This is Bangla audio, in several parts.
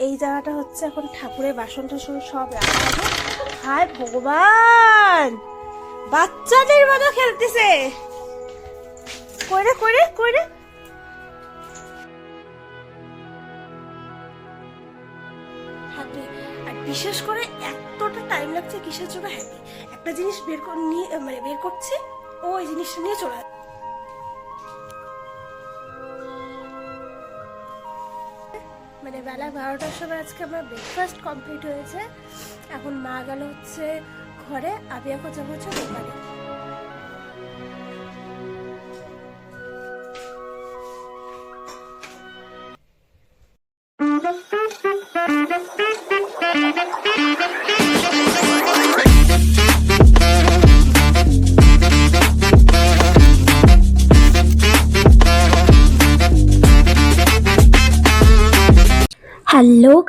এই জায়গাটা হচ্ছে এখন ঠাকুরের বাসন টাসন সব রাখা ভগবান! বাচ্চাদের মতো খেলতেছে। করে করে করে আর বিশেষ করে এতটা টাইম লাগছে কিসের জন্য হ্যাপি একটা জিনিস বের করে নিয়ে মানে বের করছে ও ওই জিনিসটা নিয়ে চলে মানে বেলা বারোটার সময় আজকে আমার ব্রেকফাস্ট কমপ্লিট হয়েছে। এখন মা গেল হচ্ছে ঘরে আমি এখন যাব হচ্ছে দোকানে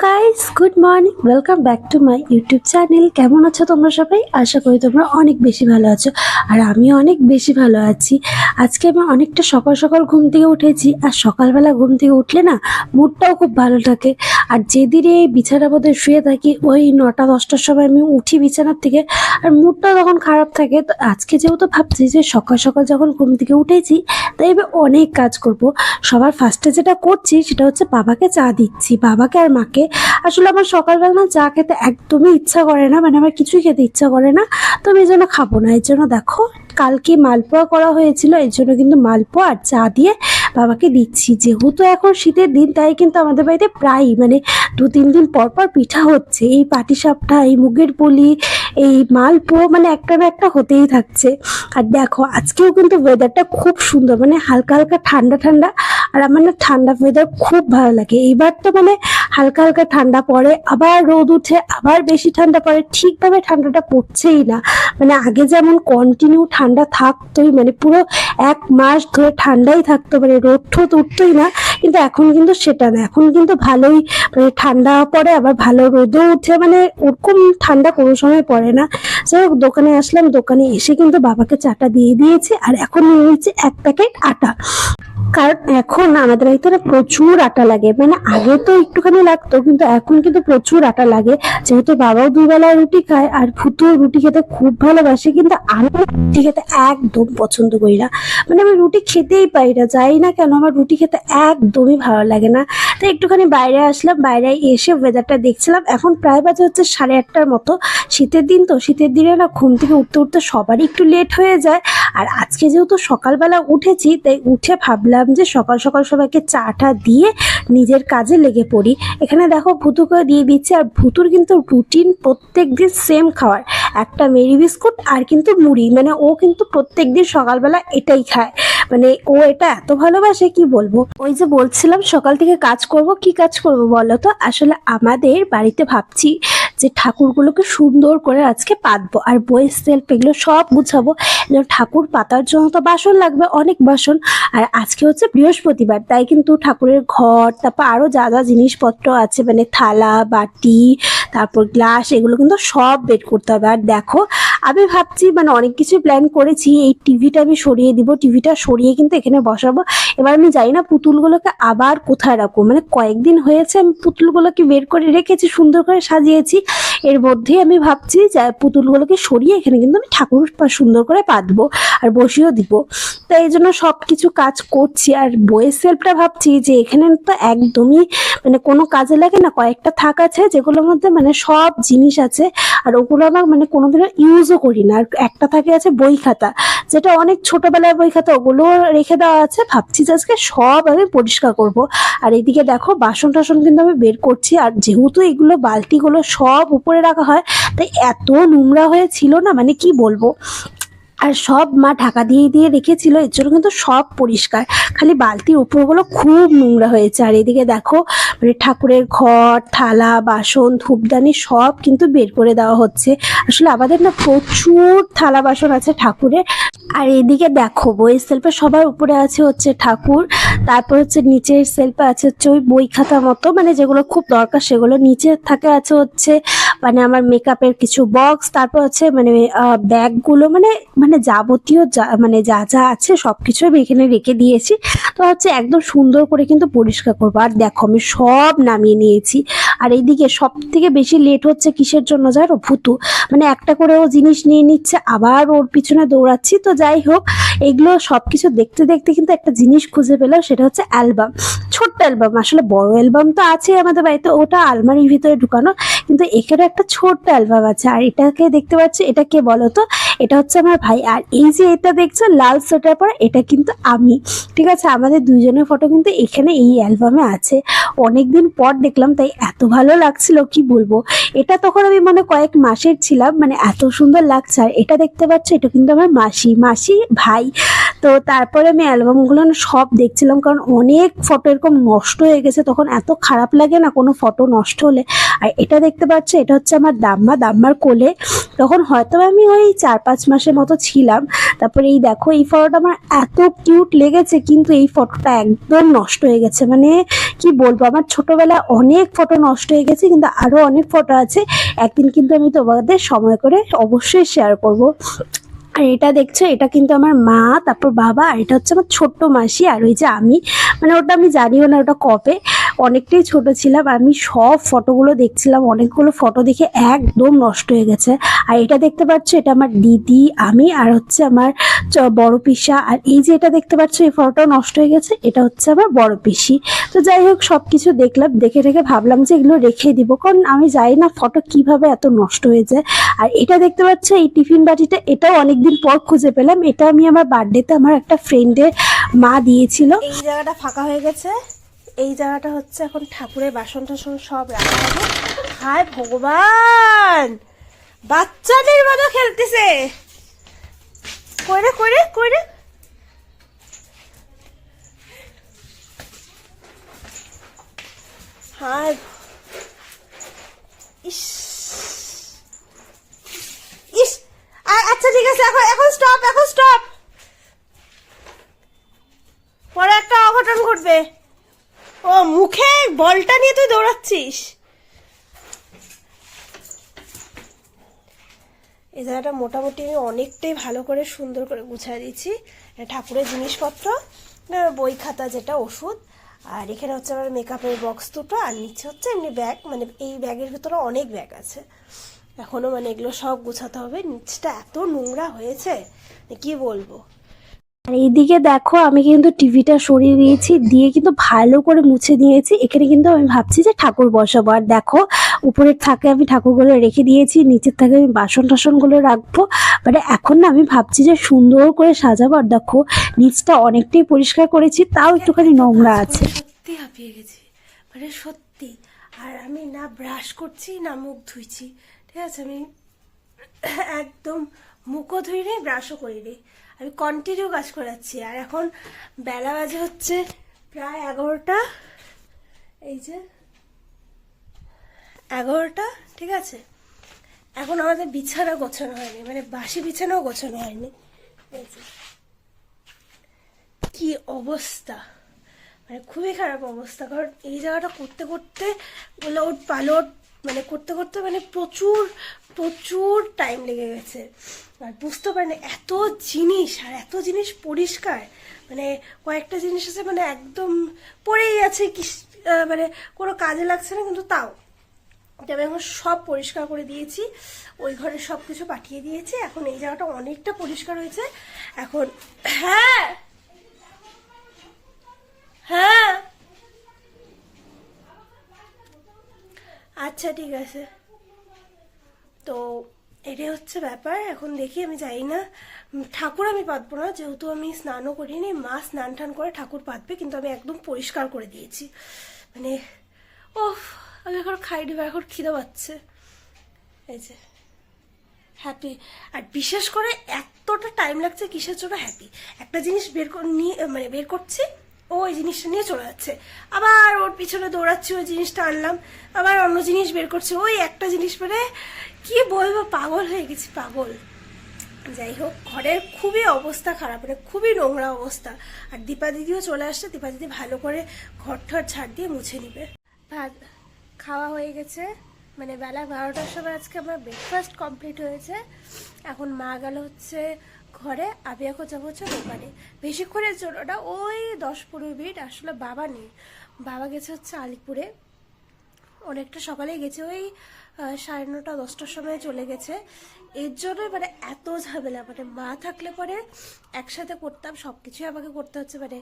guys good morning welcome back to my YouTube channel কেমন আছো তোমরা সবাই? আশা করি তোমরা অনেক বেশি ভালো আছো আর আমি অনেক বেশি ভালো আছি। আজকে আমি অনেকটা সকাল সকাল ঘুম থেকে উঠেছি আর সকালবেলা ঘুম থেকে উঠলে না মুডটাও খুব ভালো থাকে। আর যেদিনে এই বিছানার মধ্যে শুয়ে থাকি, ওই নটা, দশটার সময় আমি উঠি বিছানার থেকে। আর মুডটা তখন খারাপ থাকে। তো আজকে যেহেতু ভাবছি যে সকাল সকাল যখন ঘুম থেকে উঠেছি, তাই এবার অনেক কাজ করব। সবার ফার্স্টে যেটা করছি, সেটা হচ্ছে বাবাকে চা দিচ্ছি। বাবাকে আর মাকে আসলে আমার সকালবেলা না চা খেতে একদমই ইচ্ছা করে না মানে আমার কিছুই খেতে ইচ্ছা করে না। তো আমি এই জন্য খাব না এর জন্য দেখো, কালকে মালপোয়া করা হয়েছিল, এর জন্য কিন্তু মালপোয়া আর চা দিয়ে বাবাকে দিচ্ছি। যেহেতু এখন শীতের দিন, তাই কিন্তু আমাদের বাড়িতে প্রায়ই মানে দু, তিন দিন পর পর পিঠা হচ্ছে। এই পাটিসাপটা, এই মুগের পুলি, এই মালপোয়া মানে একটা না একটা হতেই থাকছে। আর দেখো, আজকেও কিন্তু ওয়েদারটা খুব সুন্দর মানে হালকা হালকা ঠান্ডা ঠান্ডা। আর আমার না ঠান্ডা ওয়েদার খুব ভালো লাগে। এইবার তো মানে হালকা হালকা ঠান্ডা পড়ে, আবার রোদ উঠে, আবার বেশি ঠান্ডা পড়ে। ঠিকভাবে ঠান্ডাটা পড়ছেই না। মানে আগে যেমন কন্টিনিউ ঠান্ডা থাকতোই মানে পুরো এক মাস ধরে ঠান্ডাই থাকতো মানে রোদ ঠোদ উঠতোই না। কিন্তু এখন কিন্তু সেটা না। এখন কিন্তু ভালোই মানে ঠান্ডা পড়ে, আবার ভালো রোদও উঠে মানে ওরকম ঠান্ডা কোনো সময় পড়ে না। যাই হোক, দোকানে আসলাম, দোকানে এসে কিন্তু বাবাকে চাটা দিয়ে দিয়েছি, আর এখন নিয়ে নিয়েছি এক প্যাকেট আটা। কারণ এখন আমাদের বাড়িতে প্রচুর আটা লাগে। মানে আগে তো একটুখানি লাগতো, কিন্তু এখন কিন্তু প্রচুর আটা লাগে। যেহেতু বাবাও দুই বেলা রুটি খায় আর ফুটো রুটি খেতে খুব ভালোবাসে, কিন্তু আমি রুটি খেতে একদম পছন্দ করি না। মানে আমি রুটি খেতেই পারি না, যাই না কেন আমার রুটি খেতে একদমই ভালো লাগে না। তো একটুখানি বাইরে আসলাম, বাইরে এসে ওয়েদারটা দেখছিলাম। এখন প্রায় বাজে হচ্ছে সাড়ে আটটার মতো। শীতের দিন তো, শীতের দিনে না ঘুম থেকে উঠতে উঠতে সবারই একটু লেট হয়ে যায়। আর আজকে যেহেতু সকালবেলা উঠেছি, তাই উঠে ভাবলাম যে সকাল সকাল সবাইকে চাটা দিয়ে নিজের কাজে লেগে পড়ি। এখানে দেখো ভুতুকে দিয়ে দিচ্ছে আর ভুতুর কিন্তু রুটিন প্রত্যেক দিন সেম খাওয়ার একটা মেরি বিস্কুট আর কিন্তু মুড়ি। মানে ও কিন্তু প্রত্যেক দিন সকালবেলা এটাই খায়। মানে ও এটা এত ভালোবাসে, কি বলব? ওই যে বলছিলাম, সকাল থেকে কাজ করব, কি কাজ করব বলো তো? আসলে আমাদের বাড়িতে ভাবছি যে ঠাকুরগুলোকে সুন্দর করে আজকে পাতবো, আর বইয়ের সেলফ এগুলো সব গুছাবো। যেমন ঠাকুর পাতার জন্য তো বাসন লাগবে, অনেক বাসন। আর আজকে হচ্ছে বৃহস্পতিবার, তাই কিন্তু ঠাকুরের ঘর, তারপর আরও যা যা জিনিসপত্র আছে মানে থালা, বাটি, তারপর গ্লাস, এগুলো কিন্তু সব বের করতে হবে। আর দেখো আমি ভাবছি মানে অনেক কিছু প্ল্যান করেছি, এই টিভিটা আমি সরিয়ে দিব টিভিটা সরিয়ে কিন্তু এখানে বসাবো। এবার আমি জানি না পুতুলগুলোকে আবার কোথায় রাখব। মানে কয়েকদিন হয়েছে, আমি পুতুলগুলোকে বের করে রেখেছি, সুন্দর করে সাজিয়েছি। এর মধ্যেই আমি ভাবছি যে পুতুলগুলোকে সরিয়ে এখানে কিন্তু আমি ঠাকুর সুন্দর করে পাতবো আর বসিয়েও দিব। তো এই জন্য সব কিছু কাজ করছি আর বইয়ের সেলফটা ভাবছি যে এখানে তো একদমই মানে কোনো কাজে লাগে না, কয়েকটা থাক আছে যেগুলোর মধ্যে মানে সব জিনিস আছে। আর ওগুলো আমার মানে কোনোদিনও ইউজও করি না আর একটা থাকে আছে বই খাতা, যেটা অনেক ছোটবেলার বই খাতা, ওগুলো রেখে দেওয়া আছে। ভাবছি যে আজকে সব আমি পরিষ্কার করব। আর এদিকে দেখো, বাসন টাসন কিন্তু আমি বের করছি। আর যেহেতু এগুলো বালতিগুলো সব উপরে রাখা হয়, তাই এত নোংরা হয়ে ছিল না? মানে কি বলব? আর সব মা ঢাকা দিয়ে দিয়ে রেখেছিল, এর জন্য কিন্তু সব পরিষ্কার। খালি বালতির উপরগুলো খুব নোংরা হয়েছে। আর এদিকে দেখো মানে ঠাকুরের ঘর, থালা, বাসন, ধূপদানি সব কিন্তু বের করে দেওয়া হচ্ছে। আসলে আমাদের না প্রচুর থালা, বাসন আছে ঠাকুরের। আর এদিকে দেখো, বইয়ের সেলফে সবার উপরে আছে হচ্ছে ঠাকুর। তারপর হচ্ছে নিচের সেলফে আছে হচ্ছে ওই বই খাতা মতো। মানে যেগুলো খুব দরকার সেগুলো নিচে থাকে আছে হচ্ছে। মানে আমার মেকআপের কিছু বক্স তারপর হচ্ছে মানে ব্যাগগুলো মানে মানে মানে যাবতীয় যা মানে যা যা আছে সব কিছু আমি এখানে রেখে দিয়েছি। তো হচ্ছে একদম সুন্দর করে কিন্তু পরিষ্কার করব। আর দেখো আমি সব নামিয়ে নিয়েছি। আর এইদিকে সব থেকে বেশি লেট হচ্ছে কিসের জন্য জানো? ভুতু। মানে একটা করে ও জিনিস নিয়ে নিচ্ছে, আবার ওর পিছনে দৌড়াচ্ছি। তো যাই হোক, এগুলো সব কিছু দেখতে দেখতে কিন্তু একটা জিনিস খুঁজে পেলাম, সেটা হচ্ছে অ্যালবাম ছোট্ট অ্যালবাম আসলে বড় অ্যালবাম তো আছে আমাদের বাড়িতে, ওটা আলমারির ভিতরে ঢুকানো। কিন্তু এখানে একটা ছোট্ট অ্যালবাম আছে। আর এটাকে দেখতে পাচ্ছি, এটা কে বলো তো এটা হচ্ছে আমার ভাই। আর এই যে এটা দেখছ, লাল সোয়েটার পর, এটা কিন্তু আমি। ঠিক আছে, আমাদের দুজনের ফটো কিন্তু এখানে এই অ্যালবামে আছে। অনেকদিন পর দেখলাম, তাই এত ভালো লাগছিল, কি বলব? এটা তখন আমি মানে কয়েক মাসের ছিলাম মানে এত সুন্দর লাগছে। আর এটা দেখতে পাচ্ছ, এটা কিন্তু আমার মাসি। মাসি, ভাই। তো তারপরে আমি অ্যালবামগুলো সব দেখছিলাম, কারণ অনেক ফটো এরকম নষ্ট হয়ে গেছে, তখন এত খারাপ লাগে না কোনো ফটো নষ্ট হলে। আর এটা দেখতে পাচ্ছ, এটা হচ্ছে আমার দাম্মা, দাম্মার কোলে। তখন হয়তো আমি ওই চার পাঁচ মাসের মতো ছিলাম। তারপরে এই দেখো, এই ফটোটা আমার এত কিউট লেগেছে, কিন্তু এই ফটোটা একদম নষ্ট হয়ে গেছে। মানে কি বলব, আমার ছোটবেলায় অনেক ফটো নষ্ট হয়ে গেছে, কিন্তু আরও অনেক ফটো আছে। একদিন কিন্তু আমি তোমাদের সময় করে অবশ্যই শেয়ার করব। আর এটা দেখছ, এটা কিন্তু আমার মা, তারপর বাবা, আর এটা হচ্ছে আমার ছোট্ট মাসি, আর ওই যে আমি। মানে ওটা আমি জানিও না ওটা কবে। অনেকটাই ছোট ছিলাম আমি সব ফটোগুলো দেখছিলাম, অনেকগুলো ফটো দেখে একদম নষ্ট হয়ে গেছে। আর এটা দেখতে পাচ্ছ, এটা আমার দিদি, আমি, আর হচ্ছে আমার বড় পিসা। আর এই যে এটা দেখতে পাচ্ছ, এই ফটোটাও নষ্ট হয়ে গেছে, এটা হচ্ছে আমার বড় পিসি। তো যাই হোক সব কিছু দেখলাম, দেখে রেখে ভাবলাম যে এগুলো রেখে দিব, কারণ আমি জানি না ফটো কীভাবে এত নষ্ট হয়ে যায়। আর এটা দেখতে পাচ্ছ, এই টিফিন বাটিটা, এটাও অনেকদিন পর খুঁজে পেলাম। এটা আমি আমার বার্থডেতে আমার একটা ফ্রেন্ডের মা দিয়েছিল। এই জায়গাটা ফাঁকা হয়ে গেছে। এই জায়গাটা হচ্ছে এখন ঠাকুরের বাসন টাসন সব রাখা হবে। হায় ভগবান! বাচ্চাদের মতো খেলতেছে। কইরে কইরে কইরে। হায় ইস। আছে এখন এখন স্টপ এখন স্টপ পরে একটা অঘটন ঘটবে। ও, মুখে বলটা নিয়ে তুই দৌড়াচ্ছিস? এই জায়গাটা মোটামুটি আমি অনেকটাই ভালো করে সুন্দর করে গুছিয়ে দিয়েছি। ঠাকুরের জিনিসপত্র বই খাতা যেটা, ওষুধ। আর এখানে হচ্ছে আমার মেকআপের বক্স দুটো, আর নিচে হচ্ছে এমনি ব্যাগ মানে এই ব্যাগের ভিতরে অনেক ব্যাগ আছে। এখনও মানে এগুলো সব গুছাতে হবে। নিচটা এত নোংরা হয়েছে কি বলব? আর এইদিকে দেখো আমি কিন্তু টিভিটা সরিয়ে দিয়েছি দিয়ে কিন্তু ভালো করে মুছে দিয়েছি। এখানে কিন্তু আমি ভাবছি যে ঠাকুর বসাবো। আর দেখো উপরের থাকে আমি ঠাকুরগুলো রেখে দিয়েছি নিচের থাকে আমি বাসন টাসনগুলো রাখব। মানে এখন না আমি ভাবছি যে সুন্দর করে সাজাবো। আর দেখো নিচটা অনেকটাই পরিষ্কার করেছি তাও একটুখানি নোংরা আছে। সত্যি হাঁপিয়ে গেছি মানে সত্যি। আর আমি না ব্রাশ করছি না মুখ ধুইছি ঠিক আছে, আমি একদম মুখও ধুই নি ব্রাশও করি নি আমি কন্টিনিউ কাজ করাচ্ছি। আর এখন বেলা বাজে হচ্ছে প্রায় এগারোটা। এই যে, এগারোটা, ঠিক আছে? এখন আমাদের বিছানা গোছানো হয়নি মানে বাসি বিছানাও গোছানো হয়নি। কি অবস্থা? মানে খুবই খারাপ অবস্থা, কারণ এই জায়গাটা করতে করতে লোড পালোড মানে করতে করতে মানে প্রচুর প্রচুর টাইম লেগে গেছে। আর বুঝতে পারিনি, এত জিনিস, আর এত জিনিস পরিষ্কার। মানে কয়েকটা জিনিস আছে মানে একদম পড়েই আছে মানে কোনো কাজে লাগছে না, কিন্তু তাও। এটা আমি এখন সব পরিষ্কার করে দিয়েছি, ওই ঘরে সব কিছু পাঠিয়ে দিয়েছি, এখন এই জায়গাটা অনেকটা পরিষ্কার হয়েছে। এখন হ্যাঁ! হ্যাঁ! আচ্ছা ঠিক আছে। তো এটাই হচ্ছে ব্যাপার। এখন দেখি, আমি যাই না। ঠাকুর আমি পাতবো না। যেহেতু আমি স্নানও করিনি, মা স্নান টান করে ঠাকুর পাতবে, কিন্তু আমি একদম পরিষ্কার করে দিয়েছি। মানে ও আমি এখন খাই দিবা এখন খিদে পাচ্ছে। এই যে হ্যাপি আর বিশেষ করে এতটা টাইম লাগছে কিসের জন্য হ্যাপি একটা জিনিস বের নিয়ে মানে বের করছি ও ওই জিনিসটা নিয়ে চলে যাচ্ছে। আবার ওর পিছনে দৌড়াচ্ছি, ওই জিনিসটা আনলাম। আবার অন্য জিনিস বের করছে। ওই একটা জিনিস মানে কি বলব, পাগল হয়ে গেছি, পাগল। যাই হোক, ঘরের খুবই অবস্থা খারাপ মানে খুবই নোংরা অবস্থা। আর দীপা দিদিও চলে আসছে, দীপা দিদি ভালো করে ঘর ঠর ছাড় দিয়ে মুছে নিবে। ভাত খাওয়া হয়ে গেছে। মানে বেলা বারোটার সময় আজকে আমার ব্রেকফাস্ট কমপ্লিট হয়েছে। এখন মা গেল হচ্ছে ঘরে আমি এখন যাব হচ্ছে দোকানে বেশিক্ষণের জন্য না, ওই দশ পনেরো মিনিট আসলে বাবা নেই। বাবা গেছে হচ্ছে আলিপুরে। অনেকটা সকালে গেছে, ওই সাড়ে নটা, দশটার সময় চলে গেছে। এর জন্যই মানে এত ঝামেলা মানে মা থাকলে পরে একসাথে করতাম সব কিছুই আমাকে করতে হচ্ছে। মানে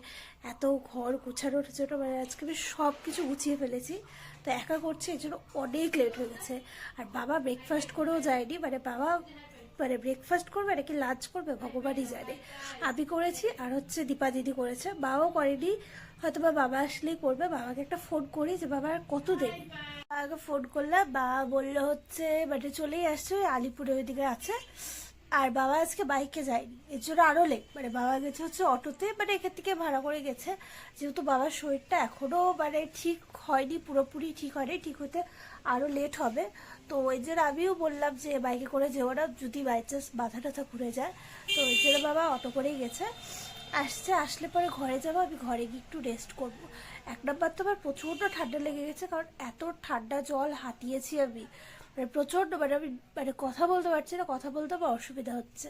এত ঘর গুছানোর জন্য মানে আজকে আমি সব কিছু গুছিয়ে ফেলেছি। তো একা করছি, এর জন্য অনেক লেট হয়ে গেছে। আর বাবা ব্রেকফাস্ট করেও যায়নি মানে বাবা মানে ব্রেকফাস্ট করবে নাকি লাঞ্চ করবে? ভগবানই জানে। আমি করেছি আর হচ্ছে দীপা দিদি করেছে। বাবাও করেনি। হয়তো বা বাবা আসলেই করবে। বাবাকে একটা ফোন করি যে, বাবা, আর কত দেরি? বাবাকে ফোন করলাম। বাবা বলল হচ্ছে মানে চলেই আসছে আলিপুরে ওইদিকে আছে। আর বাবা আজকে বাইকে যায়নি। এর জন্য আরও লেট মানে বাবা গেছে হচ্ছে অটোতে মানে এখান থেকে ভাড়া করে গেছে। যেহেতু বাবার শরীরটা এখনও মানে ঠিক হয়নি, পুরোপুরি ঠিক হয়নি, ঠিক হতে আরও লেট হবে। তো ওই জন্য আমিও বললাম যে বাইকে করে যেও না, যদি বাই চান্স মাথা টাথা ঘুরে যায়। তো ওই জন্য বাবা অটো করেই গেছে। আসছে, আসলে পরে ঘরে যাব, আমি ঘরে গিয়ে একটু রেস্ট করব। এক নম্বর তো আমার প্রচণ্ড ঠান্ডা লেগে গেছে, কারণ এত ঠান্ডা জল হাতিয়েছি আমি। মানে প্রচণ্ড মানে আমি মানে কথা বলতে পারছি না, কথা বলতে আমার অসুবিধা হচ্ছে।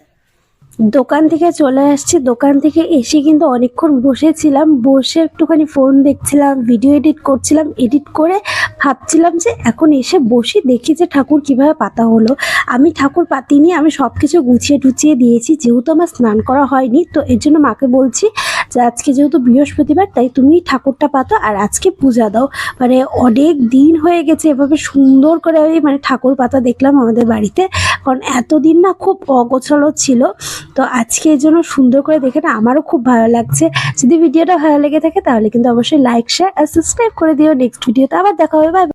দোকান থেকে চলে আসছি, দোকান থেকে এসে কিন্তু অনেকক্ষণ বসেছিলাম, বসে একটুখানি ফোন দেখছিলাম ভিডিও এডিট করছিলাম এডিট করে ভাবছিলাম যে এখন এসে বসি দেখি যে ঠাকুর কীভাবে পাতা হলো। আমি ঠাকুর পাতিনি, আমি সব কিছু গুছিয়ে টুচিয়ে দিয়েছি, যেহেতু আমার স্নান করা হয়নি, তো এর জন্য মাকে বলছি যে আজকে যেহেতু বৃহস্পতিবার, তাই তুমি ঠাকুরটা পাতো আর আজকে পূজা দাও। মানে অনেক দিন হয়ে গেছে এভাবে সুন্দর করে আমি মানে ঠাকুর পাতা দেখলাম আমাদের বাড়িতে। কারণ এতদিন না খুব অগোছালো ছিল। তো আজকে এই জন্য সুন্দর করে দেখে না আমারও খুব ভালো লাগছে। যদি ভিডিওটা ভালো লেগে থাকে তাহলে কিন্তু অবশ্যই লাইক শেয়ার আর সাবস্ক্রাইব করে দিও। নেক্সট ভিডিওতে আবার দেখা হবে।